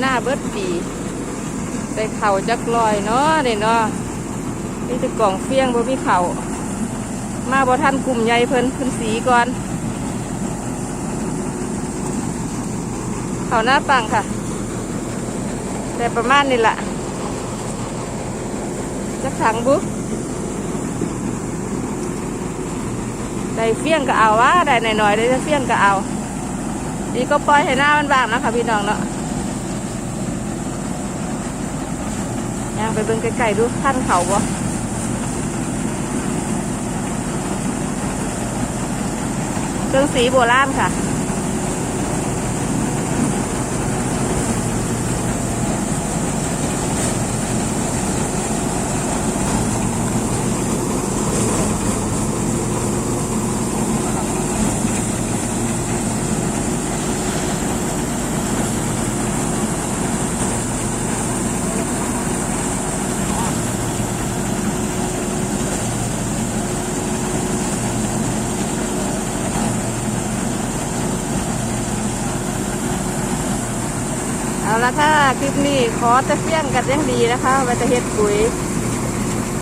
หน้าเบิดปีได้เข่าจักลอยเนาะเด่นเนาะนี่จะกล่องเฟี้ยงบ่มีเข่ามาบ่ทันกลุ่มใหญ่เพิ่นเพิ่นสีก่อนเข่าหน้าปังค่ะ แต่ประมาณนี้แหละจักถังบุ๊กได้เฟี้ยงก็เอาวะได้หน่อยๆได้เฟี้ยงก็เอานี่ก็ปล่อยให้หน้ามันบางนะคะพี่น้องเนาะย่าง ไปเบิ่งไกลๆดูท่านเขาบ่เครื่องสีโบราณค่ะ ละค่ะ คลิปนี้ขอจะเฟี้ยงกันยังดีนะคะไว้จะเฮ็ดปุ๋ย